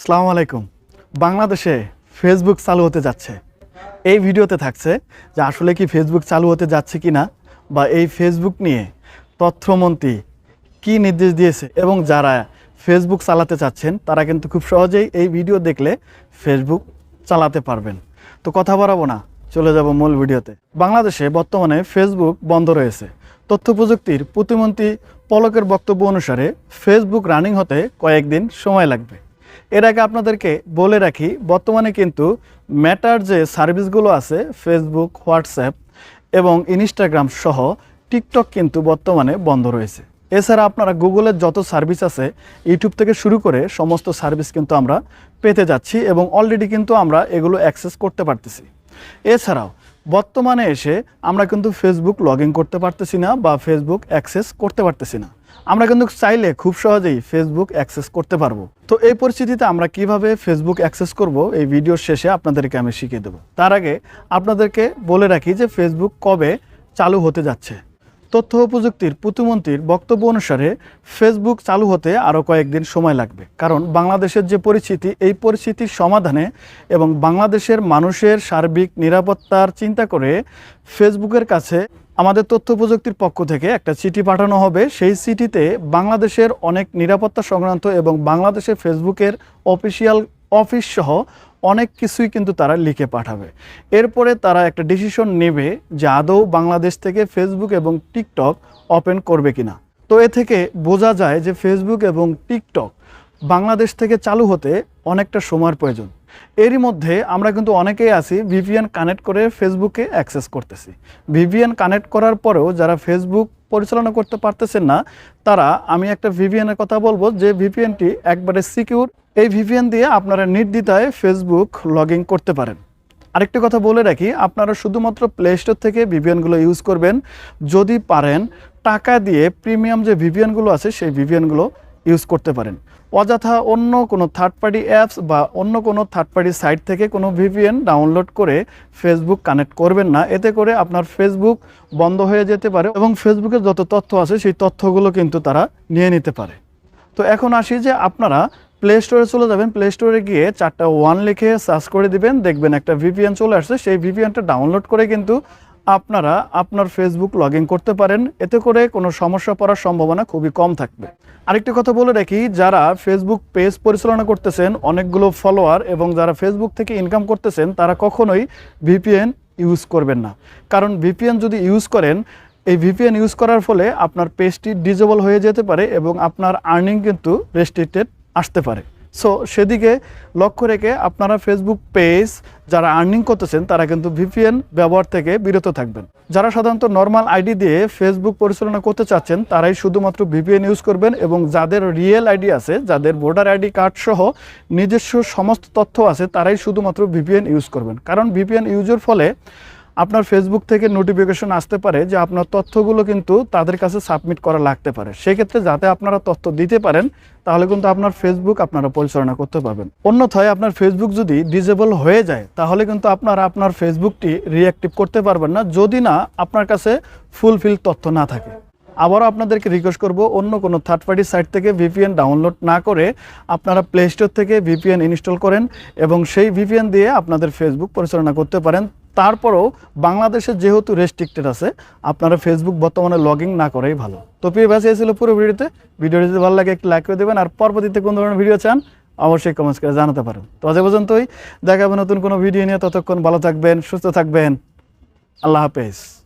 সালাম আলাইকুম। বাংলাদেশে ফেসবুক চালু হতে যাচ্ছে। এই ভিডিওতে থাকছে যে আসলে কি ফেসবুক চালু হতে যাচ্ছে কি না বা এই ফেসবুক নিয়ে তথ্যমন্ত্রী কি নির্দেশ দিয়েছে এবং যারা ফেসবুক চালাতে চাচ্ছেন, তারা কিন্তু খুব সহজেই এই ভিডিও দেখলে ফেসবুক চালাতে পারবেন। তো কথা বাড়াবো না, চলে যাব মূল ভিডিওতে। বাংলাদেশে বর্তমানে ফেসবুক বন্ধ রয়েছে। তথ্য প্রযুক্তির প্রতিমন্ত্রী পলকের বক্তব্য অনুসারে ফেসবুক রানিং হতে কয়েকদিন সময় লাগবে। এর আগে আপনাদেরকে বলে রাখি, বর্তমানে কিন্তু ম্যাটার যে সার্ভিসগুলো আছে ফেসবুক হোয়াটসঅ্যাপ এবং ইনস্টাগ্রাম সহ টিকটক কিন্তু বর্তমানে বন্ধ রয়েছে। এছাড়া আপনারা গুগলের যত সার্ভিস আছে ইউটিউব থেকে শুরু করে সমস্ত সার্ভিস কিন্তু আমরা পেতে যাচ্ছি এবং অলরেডি কিন্তু আমরা এগুলো অ্যাক্সেস করতে পারতেছি। এছাড়াও, বর্তমানে এসে আমরা কিন্তু ফেসবুক লগ করতে পারতেছি না বা ফেসবুক অ্যাক্সেস করতে পারতেছি না। আমরা কিন্তু চাইলে খুব সহজেই ফেসবুক অ্যাক্সেস করতে পারব। তো এই পরিস্থিতিতে আমরা কীভাবে ফেসবুক অ্যাক্সেস করব, এই ভিডিওর শেষে আপনাদেরকে আমি শিখিয়ে দেবো। তার আগে আপনাদেরকে বলে রাখি যে ফেসবুক কবে চালু হতে যাচ্ছে। তথ্য প্রযুক্তির প্রতিমন্ত্রীর বক্তব্য অনুসারে ফেসবুক চালু হতে আরও কয়েকদিন সময় লাগবে। কারণ বাংলাদেশের যে পরিস্থিতি, এই পরিস্থিতির সমাধানে এবং বাংলাদেশের মানুষের সার্বিক নিরাপত্তার চিন্তা করে ফেসবুকের কাছে আমাদের তথ্য প্রযুক্তির পক্ষ থেকে একটা চিঠি পাঠানো হবে। সেই চিঠিতে বাংলাদেশের অনেক নিরাপত্তা সংক্রান্ত এবং বাংলাদেশের ফেসবুকের অফিসিয়াল অফিস সহ অনেক কিছুই কিন্তু তারা লিখে পাঠাবে। এরপরে তারা একটা ডিসিশন নেবে যে আদৌ বাংলাদেশ থেকে ফেসবুক এবং টিকটক ওপেন করবে কিনা। তো এ থেকে বোঝা যায় যে ফেসবুক এবং টিকটক বাংলাদেশ থেকে চালু হতে অনেকটা সময়ের প্রয়োজন। এরই মধ্যে আমরা কিন্তু অনেকেই আছি ভিপিএন কানেক্ট করে ফেসবুকে অ্যাক্সেস করতেছি। ভিপিএন কানেক্ট করার পরেও যারা ফেসবুক পরিচালনা করতে পারতেছেন না, তারা আমি একটা ভিপিএনের কথা বলব যে ভিপিএনটি একবারে সিকিউর এই ভিপিএন দিয়ে আপনারা নির্দ্বিধায় ফেসবুক লগ করতে পারেন। আরেকটি কথা বলে রাখি, আপনারা শুধুমাত্র প্লে স্টোর থেকে ভিভিএনগুলো ইউজ করবেন। যদি পারেন, টাকা দিয়ে প্রিমিয়াম যে ভিপিএনগুলো আছে, সেই ভিপিএনগুলো ইউজ করতে পারেন। অযথা অন্য কোনো থার্ড পার্টি অ্যাপস বা অন্য কোনো থার্ড পার্টি সাইট থেকে কোনো ভিপিএন ডাউনলোড করে ফেসবুক কানেক্ট করবেন না। এতে করে আপনার ফেসবুক বন্ধ হয়ে যেতে পারে এবং ফেসবুকে যত তথ্য আছে সেই তথ্যগুলো কিন্তু তারা নিয়ে নিতে পারে। তো এখন আসি যে আপনারা প্লে স্টোরে চলে যাবেন। প্লে স্টোরে গিয়ে চারটা ওয়ান লিখে সার্চ করে দিবেন। দেখবেন একটা ভিপিএন চলে আসছে। সেই ভিপিএনটা ডাউনলোড করে কিন্তু আপনারা আপনার ফেসবুক লগ করতে পারেন। এতে করে কোনো সমস্যা পড়ার সম্ভাবনা খুবই কম থাকবে। আরেকটি কথা বলে রাখি, যারা ফেসবুক পেজ পরিচালনা করতেছেন, অনেকগুলো ফলোয়ার এবং যারা ফেসবুক থেকে ইনকাম করতেছেন, তারা কখনোই ভিপিএন ইউজ করবেন না। কারণ ভিপিএন যদি ইউজ করেন, এই ভিপিএন ইউজ করার ফলে আপনার পেজটি ডিজেবল হয়ে যেতে পারে এবং আপনার আর্নিং কিন্তু রেস্ট্রিক্টেড আসতে পারে। সো সেদিকে লক্ষ্য রেখে আপনারা ফেসবুক পেজ যারা আর্নিং করতেছেন, তারা কিন্তু ভিপিএন ব্যবহার থেকে বিরত থাকবেন। যারা সাধারণত নর্মাল আইডি দিয়ে ফেসবুক পরিচালনা করতে চাচ্ছেন, তারাই শুধুমাত্র ভিপিএন ইউজ করবেন এবং যাদের রিয়েল আইডি আছে, যাদের ভোটার আইডি কার্ড সহ নিজস্ব সমস্ত তথ্য আছে, তারাই শুধুমাত্র ভিপিএন ইউজ করবেন। কারণ ভিপিএন ইউজের ফলে আপনার ফেসবুক থেকে নোটিফিকেশন আসতে পারে যে আপনার তথ্যগুলো কিন্তু তাদের কাছে সাবমিট করা লাগতে পারে। সেক্ষেত্রে যাতে আপনারা তথ্য দিতে পারেন, তাহলে কিন্তু আপনার ফেসবুক আপনারা পরিচালনা করতে পারবেন। অন্যথায় আপনার ফেসবুক যদি ডিজেবল হয়ে যায়, তাহলে কিন্তু আপনারা আপনার ফেসবুকটি রিঅ্যাক্টিভ করতে পারবেন না, যদি না আপনার কাছে ফুলফিল তথ্য না থাকে। আবারও আপনাদেরকে রিকোয়েস্ট করব, অন্য কোনো থার্ড পার্টি সাইট থেকে ভিপিএন ডাউনলোড না করে আপনারা প্লে স্টোর থেকে ভিপিএন ইনস্টল করেন এবং সেই ভিপিএন দিয়ে আপনাদের ফেসবুক পরিচালনা করতে পারেন। তারপরেও বাংলাদেশে যেহেতু রেস্ট্রিক্টেড আছে, আপনারা ফেসবুক বর্তমানে লগ না করাই ভালো। তো প্রিয় ভাসি এসেছিল পুরো ভিডিওতে। ভিডিওটি যদি ভালো লাগে, একটু লাইক করে দেবেন। আর পরবর্তীতে কোন ধরনের ভিডিও চান, অবশ্যই কমেন্টস করে জানাতে পারেন। তো আজ পর্যন্তই। দেখাবো নতুন কোনো ভিডিও নিয়ে। ততক্ষণ ভালো থাকবেন, সুস্থ থাকবেন। আল্লাহ হাফেজ।